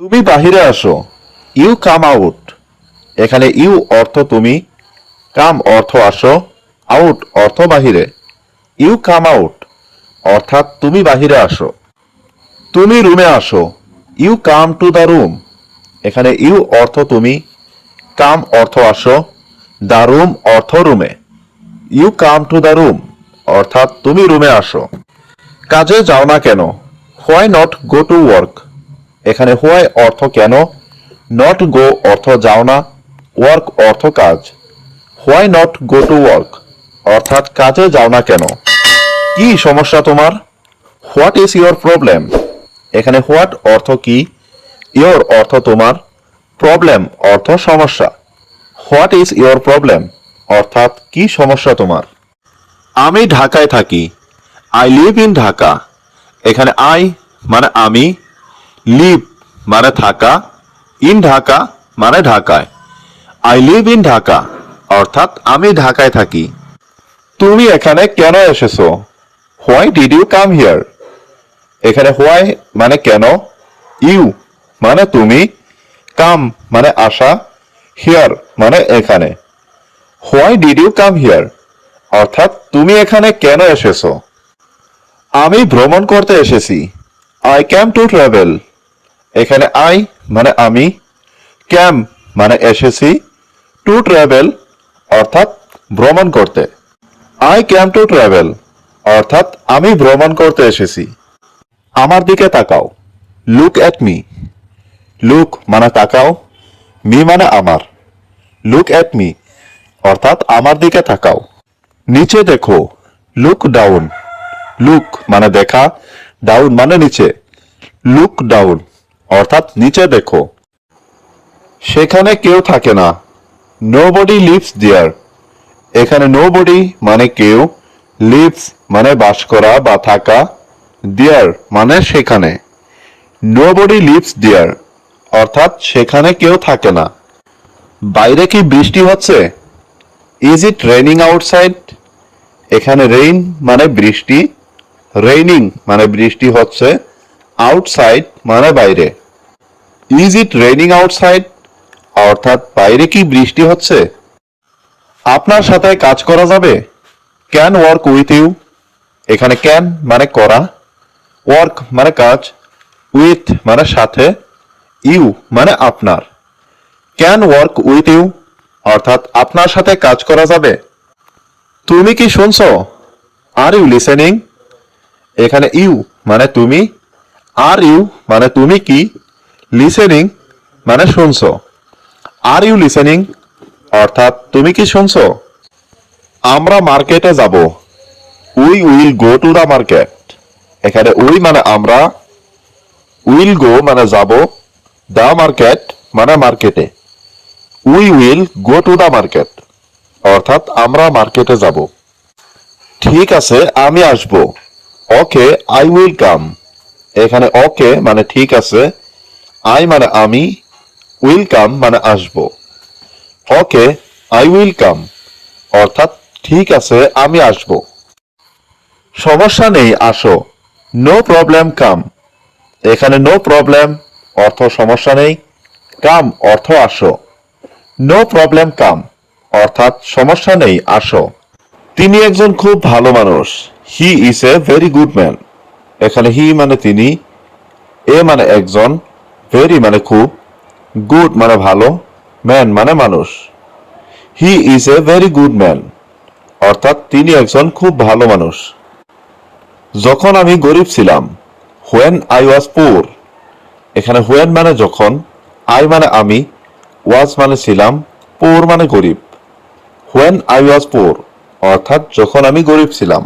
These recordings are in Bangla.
তুমি বাহিরে আসো। ইউ কাম আউট এখানে ইউ অর্থ তুমি কাম অর্থ আসো আউট অর্থ বাহিরে। ইউ কাম আউট অর্থাৎ তুমি বাহিরে আসো। তুমি রুমে আসো। You come to the room এখানে ইউ অর্থ তুমি কাম অর্থ আসো দ্য রুম অর্থ রুমে you come to the room অর্থাৎ তুমি রুমে আসো। কাজে যাও না কেন। Why not go to work এখানে হোয়াই অর্থ কেন? নট গো অর্থ যাও না ওয়ার্ক অর্থ কাজ। Why not go to work অর্থাৎ কাজে যাও না কেন? কি সমস্যা তোমার? হোয়াট ইজ ইয়োর প্রবলেম এখানে হোয়াট অর্থ কি? ইয়োর অর্থ তোমার। প্রবলেম অর্থ সমস্যা। হোয়াট ইজ ইয়োর প্রবলেম অর্থাৎ কি সমস্যা তোমার? আমি ঢাকায় থাকি। আই লিভ ইন ঢাকা এখানে আই মানে আমি লিভ মানে থাকা, ইন ঢাকা মানে ঢাকায়। আই লিভ ইন ঢাকা, অর্থাৎ আমি ঢাকায় থাকি। তুমি এখানে কেন এসেছ? Why did you come here এখানে হোয়াই মানে কেন? ইউ মানে তুমি। কাম মানে আসা। হিয়ার মানে এখানে। Why did you come here অর্থাৎ তুমি এখানে কেন এসেছ? আমি ভ্রমণ করতে এসেছি। আই ক্যাম টু ট্রাভেল এখানে আই মানে আমি ক্যাম মানে এসেছি টু ট্রাভেল অর্থাৎ ভ্রমণ করতে। আই ক্যাম টু ট্রাভেল অর্থাৎ আমি ভ্রমণ করতে এসেছি। আমার দিকে তাকাও। লুক অ্যাট মি লুক মানে তাকাও। মি মানে আমার। লুক অ্যাট মি অর্থাৎ আমার দিকে তাকাও। নিচে দেখো। লুক ডাউন লুক মানে দেখা। ডাউন মানে নিচে। লুক ডাউন অর্থাৎ নিচে দেখো। সেখানে কেউ থাকে না। নো বডি লিভস দেয়ার এখানে নো বডি মানে কেউ লিভস মানে বাস করা বা থাকা দেয়ার মানে সেখানে। নো বডি লিভস দেয়ার অর্থাৎ সেখানে কেউ থাকে না। বাইরে কি বৃষ্টি হচ্ছে? ইজ ইট রেনিং আউটসাইড এখানে রেইন মানে বৃষ্টি। রেইনিং মানে বৃষ্টি হচ্ছে। আউটসাইড মানে বাইরে। ইজ ইট রেইনিং আউটসাইড অর্থাৎ বাইরে কি বৃষ্টি হচ্ছে? আপনার সাথে কাজ করা যাবে? ক্যান ওয়ার্ক উইথ ইউ এখানে ক্যান মানে করা। ওয়ার্ক মানে কাজ। উইথ মানে সাথে। ইউ মানে আপনার। ক্যান ওয়ার্ক উইথ ইউ অর্থাৎ আপনার সাথে কাজ করা যাবে। তুমি কি শুনছো? আর ইউ লিসেনিং এখানে ইউ মানে তুমি। আর ইউ মানে তুমি কি? লিসেনিং মানে শুনছো। আর ইউ লিসেনিং অর্থাৎ তুমি কি শুনছো? আমরা মার্কেটে যাব। We will go to the market এখানে উই মানে আমরা। উইল গো মানে যাব। দা মার্কেট মানে মার্কেটে we will go to the market অর্থাৎ আমরা মার্কেটে যাব। ঠিক আছে, আমি আসব। ওকে আই উইল কাম এখানে ওকে মানে ঠিক আছে। আই মানে আমি উইল কাম মানে আসব। ওকে, আই উইল কাম অর্থাৎ ঠিক আছে, আমি আসব। সমস্যা নেই, আসো। No problem, come. এখানে নো প্রবলেম, অর্থ সমস্যা নেই। কাম, অর্থ আসো। No problem, come. অর্থাৎ সমস্যা নেই, আসো। তিনি একজন খুব ভালো মানুষ। He is a very good man এখানে হি মানে তিনি, এ মানে একজন ভেরি মানে খুব গুড মানে ভালো ম্যান মানে মানুষ। He is a very good man অর্থাৎ তিনি একজন খুব ভালো মানুষ। যখন আমি গরিব ছিলাম হোয়েন আই ওয়াজ পুর এখানে হোয়েন মানে যখন আই মানে আমি ওয়াজ মানে ছিলাম পুর মানে গরিব। হোয়েন আই ওয়াজ পুর অর্থাৎ যখন আমি গরিব ছিলাম।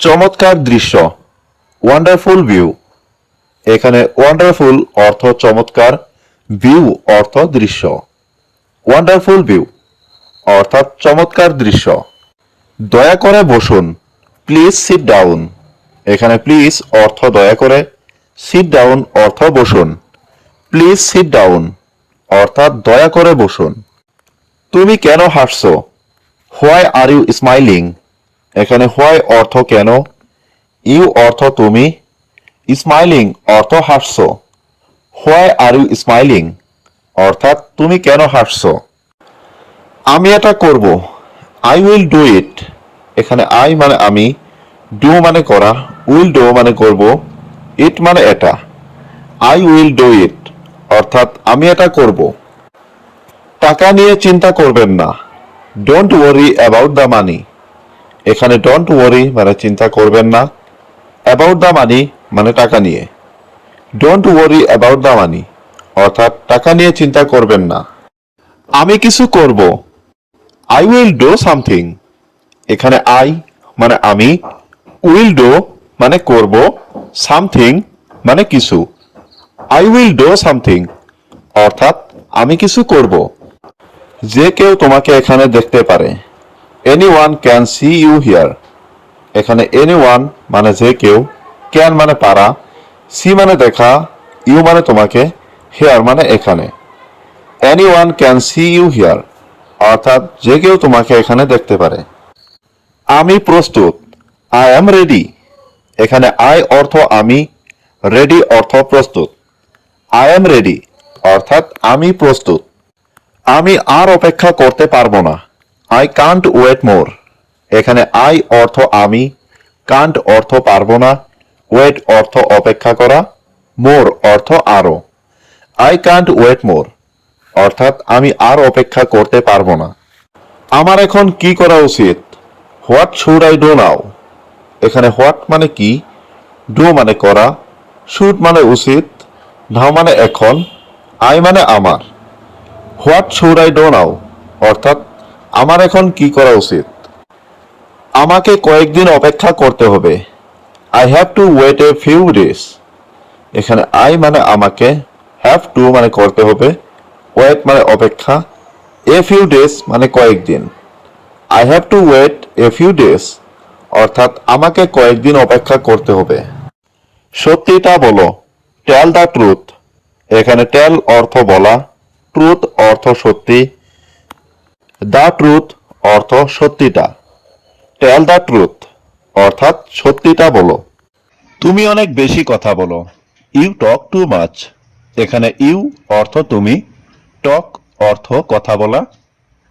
চমৎকার দৃশ্য ওয়ান্ডারফুল ভিউ এখানে ওয়ান্ডারফুল অর্থ চমৎকার ভিউ অর্থ দৃশ্য। ওয়ান্ডারফুল ভিউ অর্থাৎ চমৎকার দৃশ্য। দয়া করে বসুন প্লিজ সিট ডাউন এখানে প্লিজ অর্থ দয়া করে সিট ডাউন অর্থ বসুন। প্লিজ সিট ডাউন অর্থাৎ দয়া করে বসুন। তুমি কেন হাসছো? হোয়াই আর ইউ স্মাইলিং এখানে হোয়াই অর্থ কেন? ইউ অর্থ তুমি স্মাইলিং অর্থ হাসছো। Why are you smiling? অর্থাৎ তুমি কেন হাসছো? আমি এটা করব। I will do it. এখানে আই মানে আমি, ডু মানে করা, উইল ডু মানে করব, ইট মানে এটা। I will do it. অর্থাৎ আমি এটা করব। টাকা নিয়ে চিন্তা করবেন না। Don't worry about the money. এখানে ডোন্ট ওয়ারি মানে চিন্তা করবেন না। অ্যাবাউট দ্য মানি মানে টাকা নিয়ে। Don't worry about the money অর্থাৎ টাকা নিয়ে চিন্তা করবেন না। আমি কিছু করব। আই উইল ডো সামথিং এখানে আই মানে আমি উইল ডো মানে করব সামথিং মানে কিছু। আই উইল ডো সামথিং অর্থাৎ আমি কিছু করব। যে কেউ তোমাকে এখানে দেখতে পারে। Anyone can see you here এখানে এনি ওয়ান মানে যে কেউ ক্যান মানে পারা সি মানে দেখা, ইউ মানে তোমাকে, হেয়ার মানে এখানে। Anyone can see you here, অর্থাৎ যে কেউ তোমাকে এখানে দেখতে পারে। আমি প্রস্তুত, আই অ্যাম রেডি। এখানে আই অর্থ আমি, রেডি অর্থ প্রস্তুত। আই অ্যাম রেডি, অর্থাৎ আমি প্রস্তুত। আমি আর অপেক্ষা করতে পারব না। I can't wait more. এখানে আই অর্থ আমি, কান্ট অর্থ পারব না। ওয়েট অর্থ অপেক্ষা করা মোর অর্থ আরও। আই কান্ট ওয়েট মোর অর্থাৎ আমি আর অপেক্ষা করতে পারব না। আমার এখন কি করা উচিত? What should I do now এখানে হোয়াট মানে কি? ডু মানে করা শুড মানে উচিত নাও মানে এখন আই মানে আমার। What should I do now অর্থাৎ আমার এখন কি করা উচিত? আমাকে কয়েকদিন অপেক্ষা করতে হবে। I have to wait a few days এখানে আই মানে আমাকে হ্যাভ টু মানে করতে হবে ওয়েট মানে অপেক্ষা এ ফিউ ডেজ মানে কয়েকদিন। I have to wait a few days অর্থাৎ আমাকে কয়েকদিন অপেক্ষা করতে হবে। সত্যিটা বলো টেল দ্য ট্রুথ এখানে টেল অর্থ বলা ট্রুথ অর্থ সত্যি। দ্য ট্রুথ অর্থ সত্যিটা। টেল দ্য ট্রুথ অর্থাৎ সত্যিটা বলো। তুমি অনেক বেশি কথা বলো। You talk too much. এখানে ইউ অর্থ তুমি, টক অর্থ কথা বলা।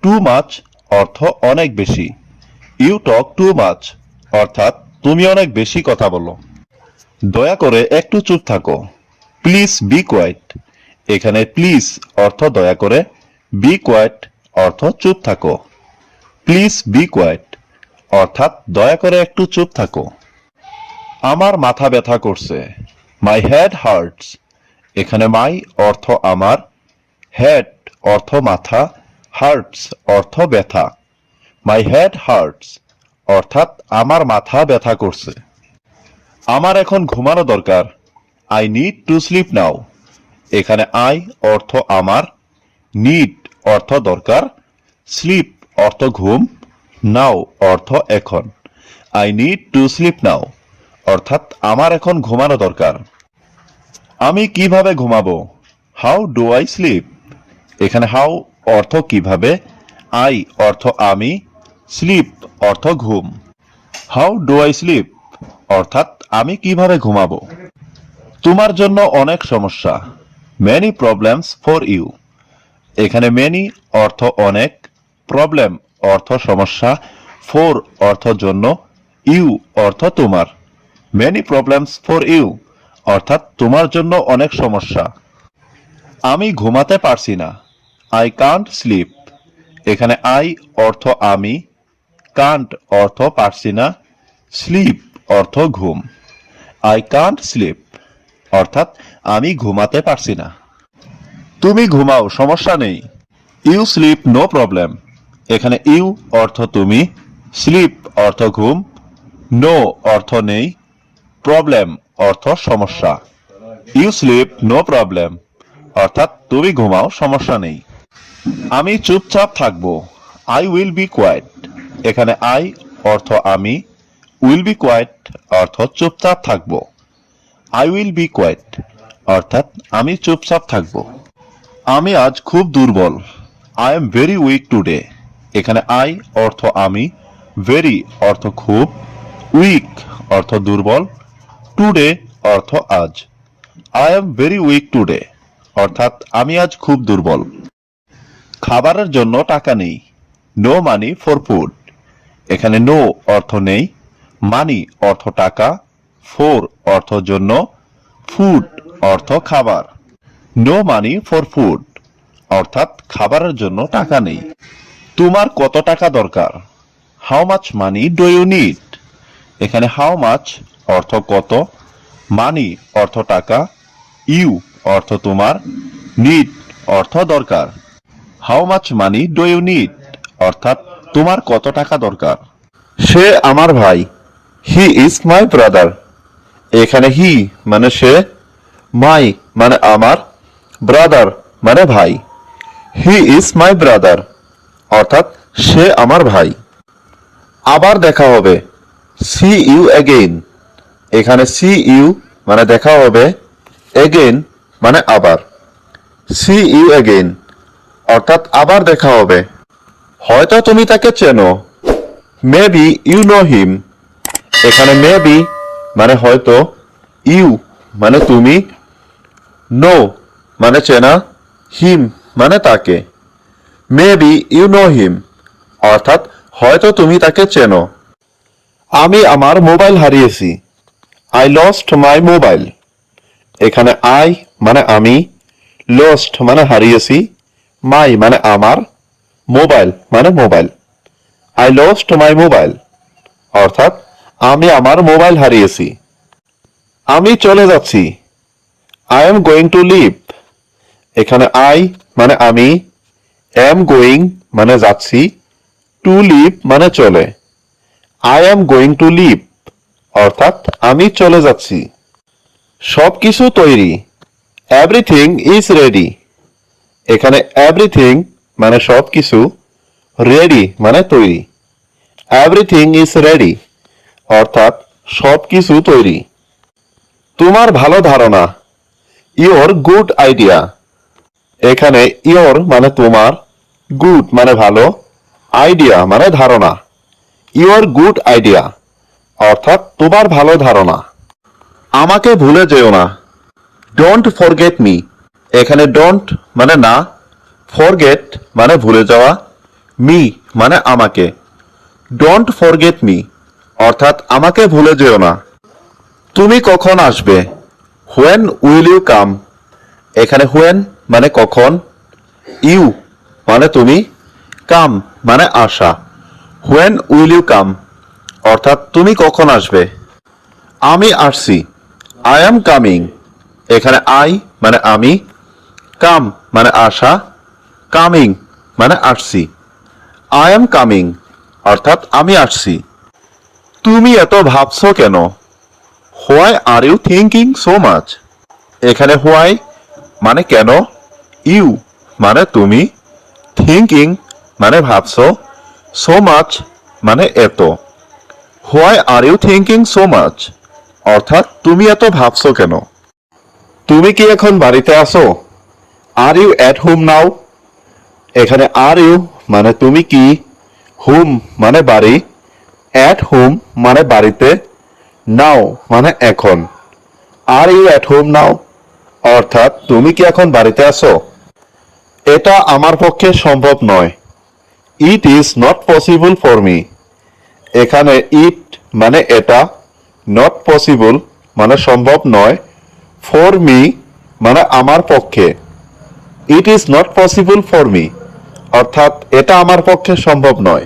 টু মাচ অর্থ অনেক বেশি। ইউ টক টু মাচ, অর্থাৎ তুমি অনেক বেশি কথা বলো। দয়া করে একটু চুপ থাকো। Please be quiet. এখানে প্লিজ অর্থ দয়া করে, বি কোয়াইট অর্থ চুপ থাকো। Please be quiet. অর্থাৎ দয়া করে একটু চুপ থাকো। আমার মাথা ব্যথা করছে। মাই হেড হার্টস এখানে মাই অর্থ আমার হেড অর্থ মাথা হার্টস অর্থ ব্যথা। মাই হেড হার্টস অর্থাৎ আমার মাথা ব্যথা করছে। আমার এখন ঘুমানো দরকার। I need to sleep now এখানে আই অর্থ আমার নিড অর্থ দরকার। স্লিপ অর্থ ঘুম। নাও অর্থ এখন। I need to sleep now অর্থাৎ আমার এখন ঘুমানো দরকার। আমি কীভাবে ঘুমাবো? হাউ ডু আই স্লিপ এখানে হাউ অর্থ কীভাবে? আই অর্থ আমি। স্লিপ অর্থ ঘুম। হাউ ডু আই স্লিপ অর্থাৎ আমি কীভাবে ঘুমাবো? তোমার জন্য অনেক সমস্যা। মেনি প্রবলেমস ফর ইউ এখানে মেনি অর্থ অনেক। প্রবলেম অর্থ সমস্যা ফোর অর্থ জন্য ইউ অর্থ তোমার। মেনি প্রবলেমস ফর ইউ অর্থাৎ তোমার জন্য অনেক সমস্যা। আমি ঘুমাতে পারছি না। আই কান্ট স্লিপ এখানে আই অর্থ আমি কান্ট অর্থ পারছি না। স্লিপ অর্থ ঘুম। আই কান্ট স্লিপ অর্থাৎ আমি ঘুমাতে পারছি না। তুমি ঘুমাও, সমস্যা নেই। ইউ স্লিপ নো প্রবলেম এখানে ইউ অর্থ তুমি, স্লিপ অর্থ ঘুম, নো অর্থ নেই, প্রবলেম অর্থ সমস্যা। ইউ স্লিপ, নো প্রবলেম, অর্থাৎ তুমি ঘুমাও, সমস্যা নেই। আমি চুপচাপ থাকব, আই উইল বি কোয়াইট। এখানে আই অর্থ আমি, উইল বি কোয়াইট অর্থ চুপচাপ থাকব। আই উইল বি কোয়াইট, অর্থাৎ আমি চুপচাপ থাকব। আমি আজ খুব দুর্বল, I am very weak today. এখানে আই অর্থ আমি ভেরি অর্থ খুব উইক অর্থ দুর্বল টুডে অর্থ আজ। I am very weak today অর্থাৎ আমি আজ খুব দুর্বল। খাবারের জন্য টাকা নেই নো মানি ফর ফুড এখানে নো অর্থ নেই মানি অর্থ টাকা ফোর অর্থ জন্য ফুড অর্থ খাবার। নো মানি ফর ফুড অর্থাৎ খাবারের জন্য টাকা নেই। তোমার কত টাকা দরকার? How much money do you need এখানে হাউ মাচ অর্থ কত? মানি অর্থ টাকা। ইউ অর্থ তোমার। নিড অর্থ দরকার। How much money do you need অর্থাৎ তোমার কত টাকা দরকার? সে আমার ভাই। হি ইজ মাই ব্রাদার এখানে হি মানে সে। মাই মানে আমার। ব্রাদার মানে ভাই। হি ইজ মাই ব্রাদার অর্থাৎ সে আমার ভাই। আবার দেখা হবে সি ইউ এগেইন। এখানে সি ইউ মানে দেখা হবে এগেইন মানে আবার। সি ইউ অ্যাগেইন অর্থাৎ আবার দেখা হবে। হয়তো তুমি তাকে চেনো। Maybe you know him. এখানে মেবি মানে হয়তো ইউ মানে তুমি। নো মানে চেনা। হিম মানে তাকে। মেবি ইউ নো হিম অর্থাৎ হয়তো তুমি তাকে চেনো। আমি আমার মোবাইল হারিয়েছি। আই লস্ট মাই মোবাইল এখানে আই মানে আমি লস্ট মানে হারিয়েছি মাই মানে আমার মোবাইল মানে mobile I lost my mobile অর্থাৎ আমি আমার মোবাইল হারিয়েছি। আমি চলে যাচ্ছি। I am going to leave এখানে আই মানে আমি এম গোয়িং মানে যাচ্ছি টু লিভ মানে চলে। I am going to leave অর্থাৎ আমি চলে যাচ্ছি। সব কিছু তৈরি। এভরিথিং ইজ রেডি এখানে এভরিথিং মানে সব কিছু রেডি মানে তৈরি। এভরিথিং ইজ রেডি অর্থাৎ সব কিছু তৈরি। তোমার ভালো ধারণা ইওর গুড আইডিয়া এখানে ইওর মানে তোমার গুড মানে ভালো আইডিয়া মানে ধারণা। ইওর গুড আইডিয়া অর্থাৎ তোমার ভালো ধারণা। আমাকে ভুলে যেও না। ডোন্ট ফরগেট মি এখানে ডোন্ট মানে না ফরগেট মানে ভুলে যাওয়া মি মানে আমাকে। ডোন্ট ফরগেট মি অর্থাৎ আমাকে ভুলে যেও না। তুমি কখন আসবে? হোয়েন উইল ইউ কাম এখানে হোয়েন মানে কখন? ইউ মানে তুমি কাম মানে আসা হোয়েন উইল ইউ কাম অর্থাৎ তুমি কখন আসবে? আমি আসছি। আই অ্যাম কামিং এখানে আই মানে আমি। কাম মানে আসা কামিং মানে আসছি। আই অ্যাম কামিং অর্থাৎ আমি আসছি। তুমি এত ভাবছ কেন? Why are you thinking so much এখানে হোয়াই মানে কেন? ইউ মানে তুমি থিঙ্কিং মানে ভাবছ সো মাচ মানে এত। Why are you thinking so much অর্থাৎ তুমি এত ভাবছ কেন? তুমি কি এখন বাড়িতে আছো? Are you at home now এখানে আর ইউ মানে তুমি কি? হোম মানে বাড়ি? অ্যাট হোম মানে বাড়িতে? নাও মানে এখন। Are you at home now অর্থাৎ তুমি কি এখন বাড়িতে আছো? এটা আমার পক্ষে সম্ভব নয়। It is not possible for me এখানে ইট মানে এটা নট পসিবল মানে সম্ভব নয়। ফর মি মানে আমার পক্ষে। It is not possible for me অর্থাৎ এটা আমার পক্ষে সম্ভব নয়।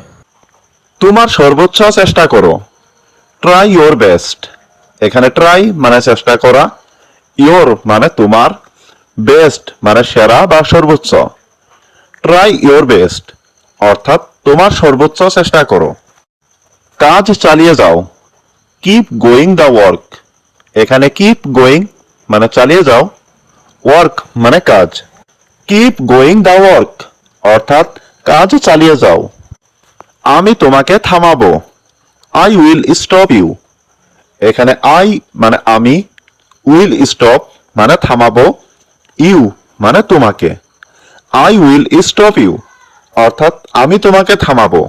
তোমার সর্বোচ্চ চেষ্টা করো। ট্রাই ইয়োর বেস্ট এখানে ট্রাই মানে চেষ্টা করা। ইয়োর মানে তোমার। বেস্ট মানে সেরা বা সর্বোচ্চ। ট্রাই ইয়োর বেস্ট অর্থাৎ তোমার সর্বোচ্চ চেষ্টা করো। কাজ চালিয়ে যাও। কিপ গোয়িং দ্য ওয়ার্ক এখানে কিপ গোয়িং মানে চালিয়ে যাও। ওয়ার্ক মানে কাজ। কিপ গোয়িং দ্য ওয়ার্ক অর্থাৎ কাজ চালিয়ে যাও। আমি তোমাকে থামাবো। আই উইল স্টপ ইউ এখানে আই মানে আমি উইল স্টপ মানে থামাবো। ইউ মানে তোমাকে। আই উইল স্টপ ইউ, অর্থাৎ আমি তোমাকে থামাবো।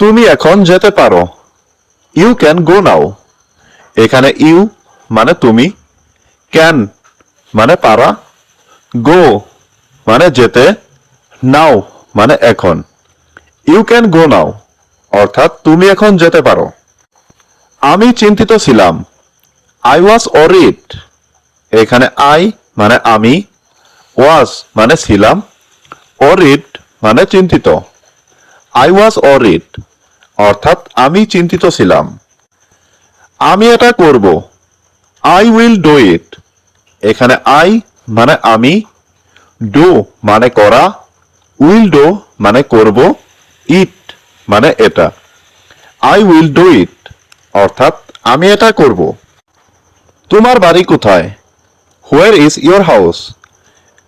তুমি এখন যেতে পারো। You can go now. এখানে ইউ মানে তুমি, ক্যান মানে পারা, গো মানে যেতে, নাও মানে এখন। ইউ ক্যান গো নাও, অর্থাৎ তুমি এখন যেতে পারো। আমি চিন্তিত ছিলাম। I was worried. এখানে আই মানে আমি ওয়াজ মানে ছিলাম অরিড মানে চিন্তিত। আই ওয়াজ অরিড অর্থাৎ আমি চিন্তিত ছিলাম। আমি এটা করব। আই উইল ডু ইট এখানে আই মানে আমি ডু মানে করা উইল ডু মানে করব ইট মানে এটা। আই উইল ডু ইট অর্থাৎ আমি এটা করব। তোমার বাড়ি কোথায়? হোয়ার ইজ ইয়োর হাউস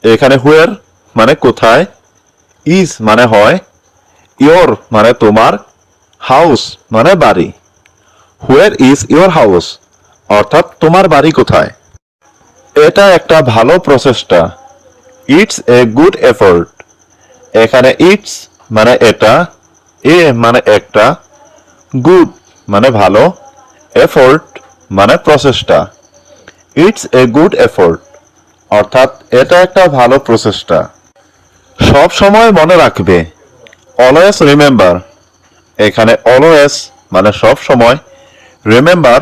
এখানে হোয়ার মানে কোথায় ইজ মানে হয় ইয়োর মানে তোমার হাউস মানে বাড়ি। হোয়ার ইজ ইয়োর হাউস অর্থাৎ তোমার বাড়ি কোথায়। এটা একটা ভালো প্রচেষ্টা। ইটস এ গুড এফোর্ট এখানে ইটস মানে এটা, এ মানে একটা গুড মানে ভালো এফোর্ট মানে প্রচেষ্টা। ইটস এ গুড এফোর্ট অর্থাৎ এটা একটা ভালো প্রচেষ্টা। সব সময় মনে রাখবে অলওয়েজ রিমেম্বার এখানে অলওয়েজ মানে সব সময় রিমেম্বার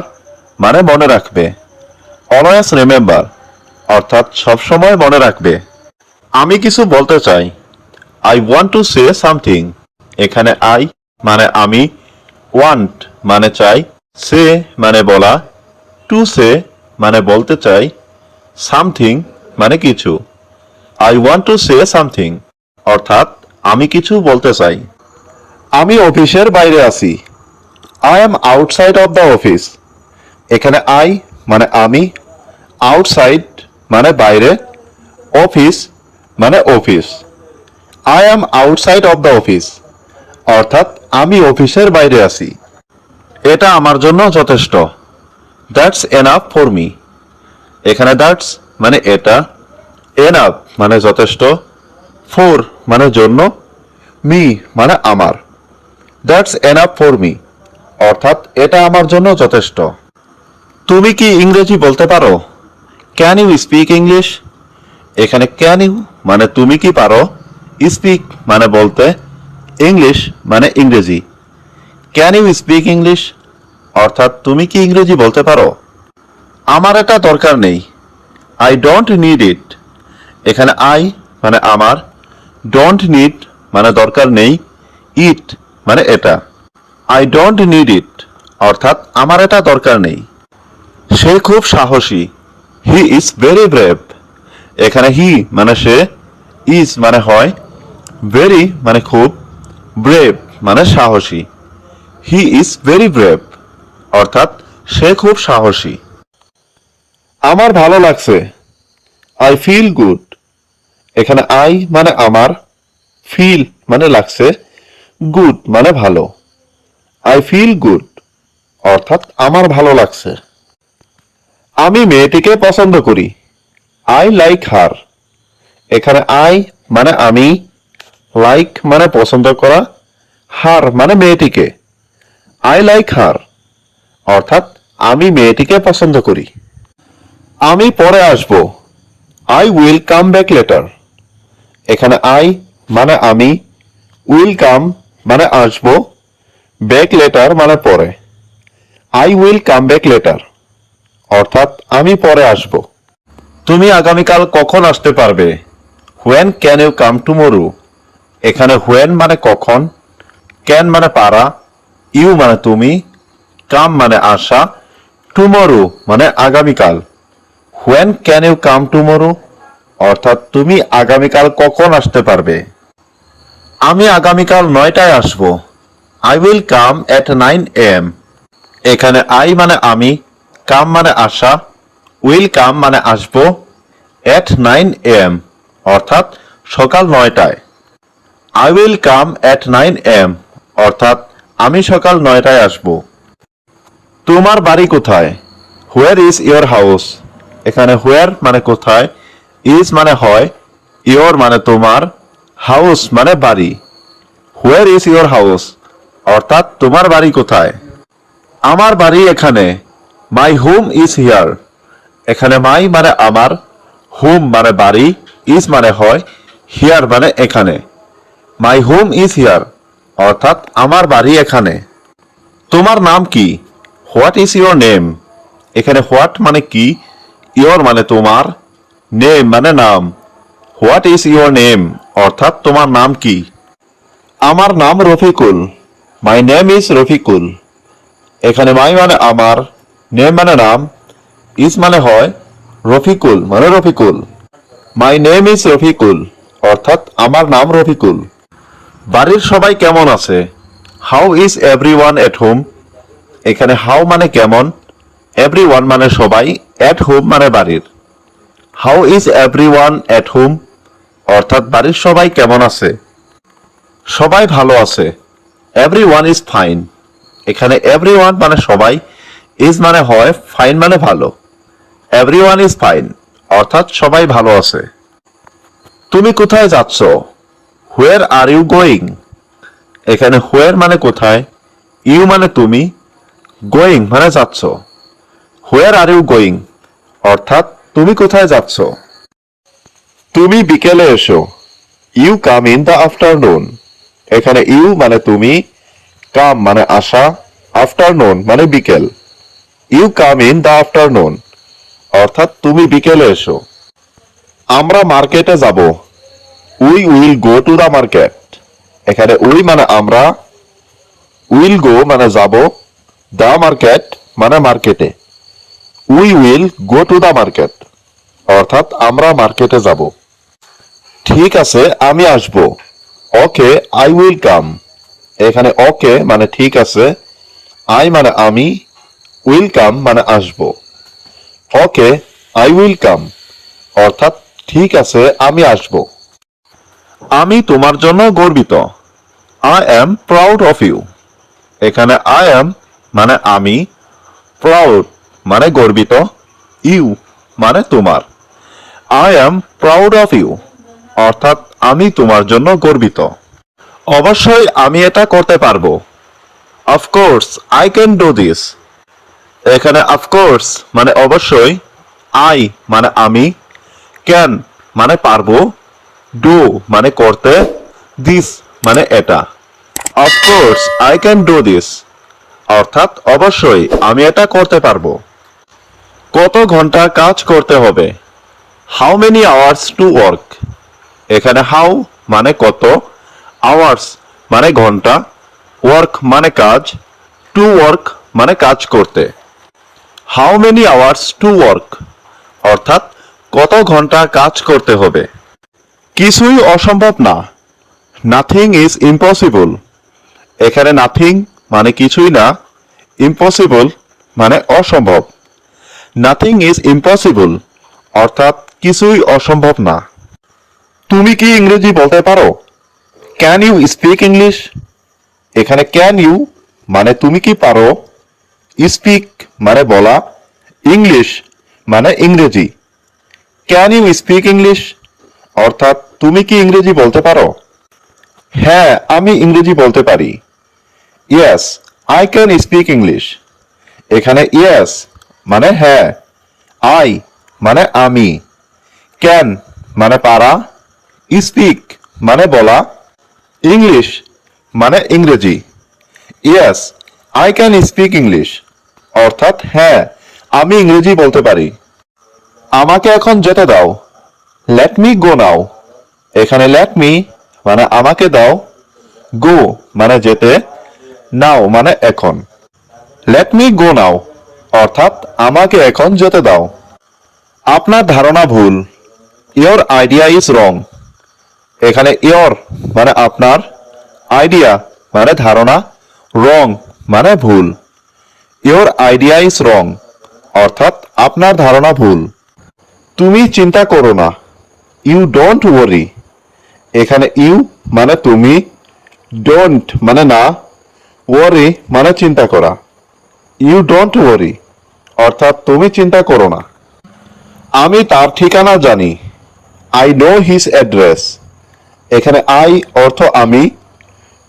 মানে মনে রাখবে। অলওয়েজ রিমেম্বার অর্থাৎ সব সময় মনে রাখবে। আমি কিছু বলতে চাই। I want to say something এখানে আই মানে আমি ওয়ান্ট মানে চাই। সে মানে বলা। টু সে মানে বলতে চাই সামথিং মানে কিছু। I want to say something অর্থাৎ আমি কিছু বলতে চাই। আমি অফিসের বাইরে আছি। I am outside of the office এখানে আই মানে আমি আউটসাইড মানে বাইরে অফিস মানে office I am outside of the office অর্থাৎ আমি অফিসের বাইরে আছি। এটা আমার জন্য যথেষ্ট। দ্যাটস এনাফ ফর মি এখানে দ্যাটস মানে এটা এনাফ মানে যথেষ্ট ফর মানে জন্য মি মানে আমার। দ্যাটস এনাফ ফর মি অর্থাৎ এটা আমার জন্য যথেষ্ট। তুমি কি ইংরেজি বলতে পারো? ক্যান ইউ স্পিক ইংলিশ এখানে ক্যান ইউ মানে তুমি কি পারো? স্পিক মানে বলতে ইংলিশ মানে ইংরেজি। ক্যান ইউ স্পিক ইংলিশ অর্থাৎ তুমি কি ইংরেজি বলতে পারো? আমার এটা দরকার নেই। আই ডোন্ট নিড ইট এখানে আই মানে আমার। ডোন্ট নিড মানে দরকার নেই। ইট মানে এটা। আই ডোন্ট নিড ইট অর্থাৎ আমার এটা দরকার নেই। সে খুব সাহসী। হি ইজ ভেরি ব্রেভ এখানে হি মানে সে ইজ মানে হয়। ভেরি মানে খুব। ব্রেভ মানে সাহসী। হি ইজ ভেরি ব্রেভ অর্থাৎ সে খুব সাহসী। আমার ভালো লাগছে। আই ফিল গুড এখানে আই মানে আমার ফিল মানে লাগছে গুড মানে ভালো। আই ফিল গুড অর্থাৎ আমার ভালো লাগছে। আমি মেয়েটিকে পছন্দ করি। আই লাইক হার এখানে আই মানে আমি লাইক মানে পছন্দ করা হার মানে মেয়েটিকে। আই লাইক হার অর্থাৎ আমি মেয়েটিকে পছন্দ করি। আমি পরে আসব। I will come back later এখানে আই মানে আমি উইল কাম মানে আসব ব্যাক লেটার মানে পরে। I will come back later অর্থাৎ আমি পরে আসব। তুমি আগামীকাল কখন আসতে পারবে? When can you come tomorrow এখানে হোয়েন মানে কখন ক্যান মানে পারা ইউ মানে তুমি কাম মানে আসা টুমোরো মানে আগামীকাল। When can you come tomorrow অর্থাৎ তুমি আগামীকাল কখন আসতে পারবে? আমি আগামীকাল নয়টায় আসব। I will come at nine AM এখানে আই মানে আমি কাম মানে আসা উইল কাম মানে আসব এট নাইন এম অর্থাৎ সকাল নয়টায়। I will come at nine AM অর্থাৎ আমি সকাল নয়টায় আসব। তোমার বাড়ি কোথায়? হোয়ার ইজ ইয়োর হাউস এখানে হোয়ার মানে কোথায়? ইজ মানে হয় ইয়োর মানে তোমার হাউস মানে বাড়ি। হোয়ার ইজ ইয়োর হাউস অর্থাৎ তোমার বাড়ি কোথায়? আমার বাড়ি এখানে মাই হোম ইজ হিয়ার এখানে মাই মানে আমার হোম মানে বাড়ি ইজ মানে হয় হিয়ার মানে এখানে। মাই হোম ইজ হিয়ার অর্থাৎ আমার বাড়ি এখানে। তোমার নাম কি? হোয়াট ইজ ইয়োর নেম এখানে হোয়াট মানে কি? ইয়োর মানে তোমার। নেম মানে নাম। হোয়াট ইজ ইয়োর নেম অর্থাৎ তোমার নাম কি? আমার নাম Rafiqul. My name is Rafiqul. এখানে মাই মানে আমার। নেম মানে নাম। ইজ মানে হয় রফিকুল মানে Rafiqul. My name is Rafiqul. অর্থাৎ আমার নাম রফিকুল। বাড়ির সবাই কেমন আছে? How is everyone at home এখানে হাউ মানে কেমন? এভরি ওয়ান মানে সবাই এট হোম মানে বাড়ির। How is everyone at home অর্থাৎ বাড়ির সবাই কেমন আছে? সবাই ভালো আছে। এভরি ওয়ান ইজ ফাইন এখানে এভরি ওয়ান মানে সবাই ইজ মানে হয় ফাইন মানে ভালো। এভরি ওয়ান ইজ ফাইন অর্থাৎ সবাই ভালো আছে। তুমি কোথায় যাচ্ছ? হোয়ার আর ইউ গোয়িং এখানে হোয়ার মানে কোথায়? ইউ মানে তুমি গোয়িং মানে যাচ্ছ। হোয়ার আর ইউ গোয়িং অর্থাৎ তুমি কোথায় যাচ্ছ? তুমি বিকেলে এসো। You come in the afternoon এখানে ইউ মানে তুমি কাম মানে আসা আফটারনুন মানে বিকেল। You come in the afternoon অর্থাৎ তুমি বিকেলে এসো। আমরা মার্কেটে যাব। We will go to the market এখানে উই মানে আমরা উইল গো মানে যাব। দ্য মার্কেট মানে মার্কেটে we will go to the market অর্থাৎ আমরা মার্কেটে যাব। ঠিক আছে, আমি আসব। ওকে আই উইল কাম এখানে ওকে মানে ঠিক আছে। আই মানে আমি উইল কাম মানে আসব। ওকে আই উইল কাম অর্থাৎ ঠিক আছে, আমি আসব। আমি তোমার জন্য গর্বিত। I am proud of you এখানে আই এম মানে আমি প্রাউড মানে গর্বিত ইউ মানে তোমার। I am proud of you অর্থাৎ আমি তোমার জন্য গর্বিত। অবশ্যই আমি এটা করতে পারব। Of course I can do this এখানে অফকোর্স মানে অবশ্যই আই মানে আমি ক্যান মানে পারব। ডু মানে করতে দিস মানে এটা। Of course I can do this অর্থাৎ অবশ্যই আমি এটা করতে পারব। কত ঘণ্টা কাজ করতে হবে? How many hours to work এখানে হাউ মানে কত? আওয়ার্স মানে ঘণ্টা। ওয়ার্ক মানে কাজ। টু ওয়ার্ক মানে কাজ করতে। How many hours to work অর্থাৎ কত ঘণ্টা কাজ করতে হবে? কিছুই অসম্ভব না। নাথিং ইজ ইম্পসিবল এখানে নাথিং মানে কিছুই না। ইম্পসিবল মানে অসম্ভব। নাথিং ইজ ইম্পসিবল অর্থাৎ কিছুই অসম্ভব না। তুমি কি ইংরেজি বলতে পারো? ক্যান ইউ স্পিক ইংলিশ এখানে ক্যান ইউ মানে তুমি কি পারো? স্পিক মানে বলা। ইংলিশ মানে ইংরেজি। ক্যান ইউ স্পিক ইংলিশ অর্থাৎ তুমি কি ইংরেজি বলতে পারো? হ্যাঁ আমি ইংরেজি বলতে পারি। Yes I can speak English এখানে ইয়েস মানে হ্যাঁ আই মানে আমি ক্যান মানে পারা স্পিক মানে বলা ইংলিশ মানে ইংরেজি yes I can speak English অর্থাৎ হ্যাঁ আমি ইংরেজি বলতে পারি। আমাকে এখন যেতে দাও লেট মি গো নাও এখানে লেট মি মানে আমাকে দাও গো মানে যেতে নাও মানে এখন। লেট মি গো নাও অর্থাৎ আমাকে এখন যেতে দাও। আপনার ধারণা ভুল। ইয়োর আইডিয়া ইজ রং এখানে ইয়োর মানে আপনার আইডিয়া মানে ধারণা রং মানে ভুল। ইয়োর আইডিয়া ইজ রং অর্থাৎ আপনার ধারণা ভুল। তুমি চিন্তা করো না। ইউ ডোন্ট ওয়ারি এখানে ইউ মানে তুমি ডোন্ট মানে না। ওয়ারি মানে চিন্তা করা। ইউ ডোন্ট ওয়ারি অর্থাৎ তুমি চিন্তা করো না। আমি তার ঠিকানা জানি। আই নো হিজ অ্যাড্রেস এখানে আই অর্থ আমি।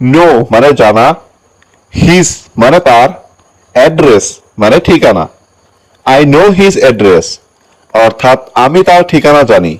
নো মানে জানা। হিজ মানে তার। অ্যাড্রেস মানে ঠিকানা। আই নো হিজ অ্যাড্রেস অর্থাৎ আমি তার ঠিকানা জানি।